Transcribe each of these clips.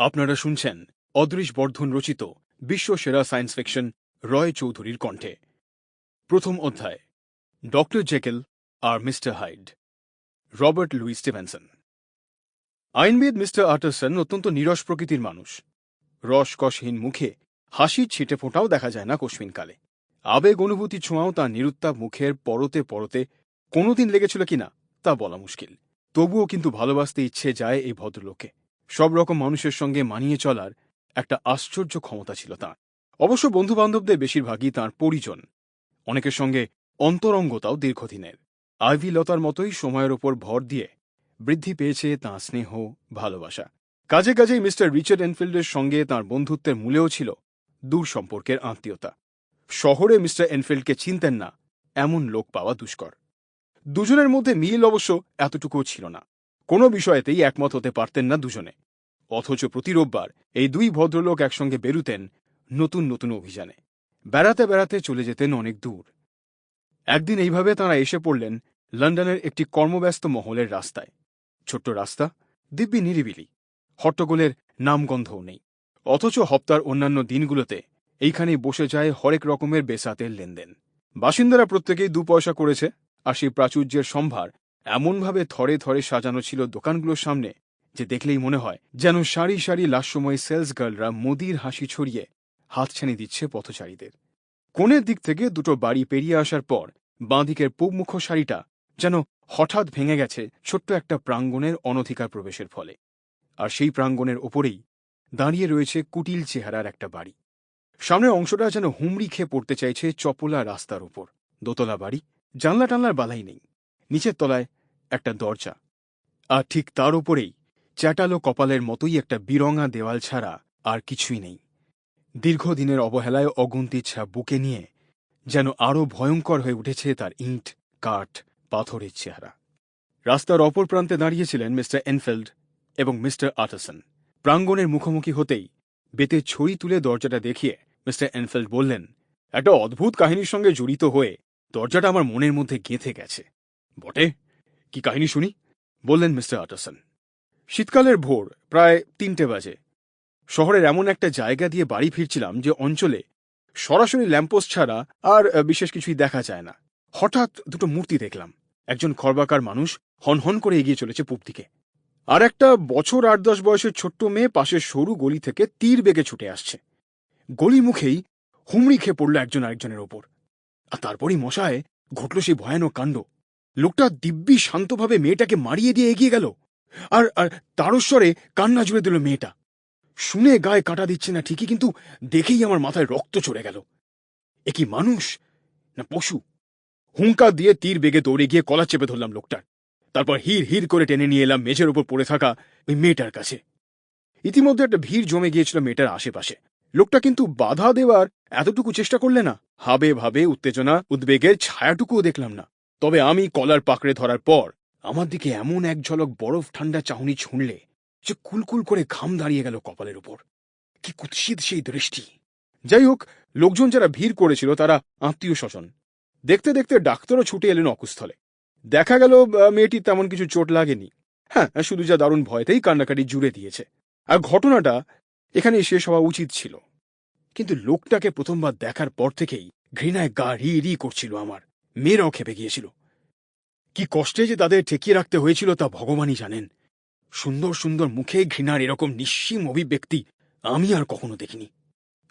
আপনারা শুনছেন অদৃশ বর্ধন রচিত বিশ্বসেরা সায়েন্স ফিকশন রয় চৌধুরীর কণ্ঠে। প্রথম অধ্যায়, ডক্টর জেকেল আর mister Hyde, Robert Louis Stevenson. আইনবিদ mister Utterson অত্যন্ত নিরস প্রকৃতির মানুষ। রসকসহীন মুখে হাসির ছিটে ফোঁটাও দেখা যায় না কস্মিনকালে আবেগ অনুভূতি ছোঁয়াও তাঁর নিরুত্তাপ মুখের পরতে পরতে কোনোদিন লেগেছিল কিনা তা বলা মুশকিল। তবুও কিন্তু ভালোবাসতে ইচ্ছে যায় এই ভদ্রলোকে সব রকম মানুষের সঙ্গে মানিয়ে চলার একটা আশ্চর্য ক্ষমতা ছিল তাঁর। অবশ্য বন্ধুবান্ধবদের বেশিরভাগই তাঁর পরিজন। অনেকের সঙ্গে অন্তরঙ্গতাও দীর্ঘদিনের। আইভি লতার মতোই সময়ের ওপর ভর দিয়ে বৃদ্ধি পেয়েছে তাঁর স্নেহ, ভালোবাসা। কাজে কাজেই মিস্টার রিচার্ড এনফিল্ডের সঙ্গে তাঁর বন্ধুত্বের মূলেও ছিল দূর সম্পর্কের আত্মীয়তা। শহরে মিস্টার এনফিল্ডকে চিনতেন না, এমন লোক পাওয়া দুষ্কর। দুজনের মধ্যে মিল অবশ্য এতটুকুও ছিল না। কোনো বিষয়েতেই একমত হতে পারতেন না দুজনে। অথচ প্রতি রোববার এই দুই ভদ্রলোক একসঙ্গে বেরুতেন নতুন নতুন অভিযানে। বেড়াতে বেড়াতে চলে যেতেন অনেক দূর। একদিন এইভাবে তাঁরা এসে পড়লেন লন্ডনের একটি কর্মব্যস্ত মহলের রাস্তায়। ছোট্ট রাস্তা, দিব্যি নিরিবিলি। হট্টগোলের নামগন্ধও নেই। অথচ হপ্তার অন্যান্য দিনগুলোতে এইখানেই বসে যায় হরেক রকমের বেসাতের লেনদেন। বাসিন্দারা প্রত্যেকেই দু পয়সা করেছে আর সেই প্রাচুর্যের সম্ভার এমনভাবে থরে থরে সাজানো ছিল দোকানগুলোর সামনে যে দেখলেই মনে হয় যেন সারি সারি লাস্যময় সেলস গার্লরা মোদির হাসি ছড়িয়ে হাতছানি দিচ্ছে পথচারীদের। কোণের দিক থেকে দুটো বাড়ি পেরিয়ে আসার পর বাঁদিকের পূবমুখ সারিটা যেন হঠাৎ ভেঙে গেছে ছোট্ট একটা প্রাঙ্গণের অনধিকার প্রবেশের ফলে। আর সেই প্রাঙ্গণের ওপরেই দাঁড়িয়ে রয়েছে কুটিল চেহারার একটা বাড়ি। সামনের অংশটা যেন হুমড়ি খেয়ে পড়তে চাইছে চপলা রাস্তার উপর। দোতলা বাড়ি, জানলা টানলার বালাই নেই। নিচের তলায় একটা দরজা। আর ঠিক তার উপরেই চ্যাটালো কপালের মতোই একটা বিরঙা দেওয়াল ছাড়া আর কিছুই নেই। দীর্ঘদিনের অবহেলায় অগুন্তি ছা বুকে নিয়ে যেন আরও ভয়ঙ্কর হয়ে উঠেছে তার ইঁট, কাঠ, পাথরের চেহারা। রাস্তার অপর প্রান্তে দাঁড়িয়েছিলেন মিস্টার এনফিল্ড এবং মিস্টার আটারসন। প্রাঙ্গণের মুখোমুখি হতেই বেতে ছড়ি তুলে দরজাটা দেখিয়ে মিস্টার এনফিল্ড বললেন, একটা অদ্ভুত কাহিনীর সঙ্গে জড়িত হয়ে দরজাটা আমার মনের মধ্যে গেঁথে গেছে। বটে? কি কাহিনী শুনি? বললেন মিস্টার আটারসন। শীতকালের ভোর, প্রায় তিনটে বাজে। শহরের এমন একটা জায়গা দিয়ে বাড়ি ফিরছিলাম যে অঞ্চলে সরাসরি ল্যাম্পোস্ট ছাড়া আর বিশেষ কিছুই দেখা যায় না। হঠাৎ দুটো মূর্তি দেখলাম। একজন খর্বাকার মানুষ হনহন করে এগিয়ে চলেছে পূব দিকে। আর একটা বছর আট দশ বয়সের ছোট্ট মেয়ে পাশের সরু গলি থেকে তীর বেগে ছুটে আসছে। গলি মুখেই হুমড়ি খেয়ে পড়ল একজন আরেকজনের ওপর। আর তারপরই মশায় ঘটল সেই ভয়ানক কাণ্ড। লোকটা দিব্যি শান্তভাবে মেয়েটাকে মারিয়ে দিয়ে এগিয়ে গেল। আর আর তারস্বরে কান্না জুড়ে দিল মেয়েটা। শুনে গায়ে কাটা দিচ্ছে না ঠিকই, কিন্তু দেখেই আমার মাথায় রক্ত চড়ে গেল। এ কি মানুষ? না পশু? হুঙ্কা দিয়ে তীর বেগে দৌড়ে গিয়ে কলা চেপে ধরলাম লোকটার। তারপর হির হির করে টেনে নিয়ে এলাম মেঝের উপর পড়ে থাকা ওই মেয়েটার কাছে। ইতিমধ্যে একটা ভিড় জমে গিয়েছিল মেয়েটার আশেপাশে। লোকটা কিন্তু বাধা দেওয়ার এতটুকু চেষ্টা করলে না। হাবে ভাবে উত্তেজনা, উদ্বেগের ছায়াটুকুও দেখলাম না। তবে আমি কলার পাকড়ে ধরার পর আমার দিকে এমন এক ঝলক বরফ ঠান্ডা চাহনি ছুঁড়লে যে কুলকুল করে ঘাম দাঁড়িয়ে গেল কপালের উপর। কি কুৎসিত সেই দৃষ্টি। যাই হোক, লোকজন যারা ভিড় করেছিল তারা আত্মীয় স্বজন দেখতে দেখতে ডাক্তারও ছুটে এলেন অকুস্থলে। দেখা গেল মেয়েটির তেমন কিছু চোট লাগেনি। হ্যাঁ শুধু যা দারুণ ভয়তেই কান্নাকাটি জুড়ে দিয়েছে। আর ঘটনাটা এখানে শেষ হওয়া উচিত ছিল। কিন্তু লোকটাকে প্রথমবার দেখার পর থেকেই ঘৃণায় গা রি রি করছিল আমার। মেয়েরাও খেপে গিয়েছিল। কি কষ্টে যে তাদের ঠেকিয়ে রাখতে হয়েছিল তা ভগবানই জানেন। সুন্দর সুন্দর মুখে ঘৃণার এরকম নিঃসীম অভিব্যক্তি আমি আর কখনো দেখিনি।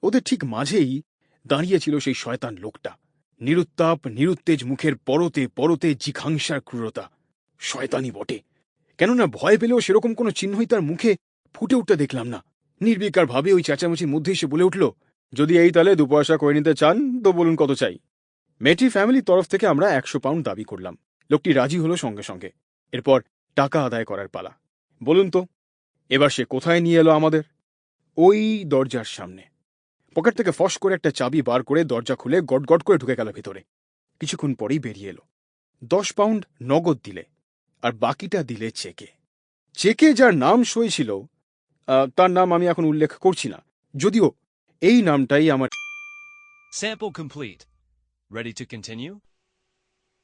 ওদের ঠিক মাঝেই দাঁড়িয়েছিল সেই শয়তান লোকটা। নিরুত্তাপ, নিরুত্তেজ মুখের পরতে পরতে জিঘাংসার ক্রূরতা। শয়তানি বটে। কেননা ভয় পেলেও সেরকম কোনো চিহ্নই তার মুখে ফুটে উঠতে দেখলাম না। নির্বিকার ভাবে ওই চেঁচামেচির মধ্যে এসে বলে উঠল, যদি এই তালে দু পয়সা করে নিতে চান, তো বলুন কত চাই? মেয়েটির ফ্যামিলির তরফ থেকে আমরা একশো পাউন্ড দাবি করলাম। লোকটি রাজি হলো সঙ্গে সঙ্গে। এরপর টাকা আদায় করার পালা। বলুন তো, এবার সে কোথায় নিয়ে এলো আমাদের? ওই দরজার সামনে। পকেট থেকে ফস করে একটা চাবি বার করে দরজা খুলে গটগট করে ঢুকে গেল ভিতরে। কিছুক্ষণ পরেই বেরিয়ে এলো। দশ পাউন্ড নগদ দিলে, আর বাকিটা দিলে চেকে। চেকে যার নাম সই ছিল তার নাম আমি এখন উল্লেখ করছি না। যদিও এই নামটাই আমার complete. Ready to continue?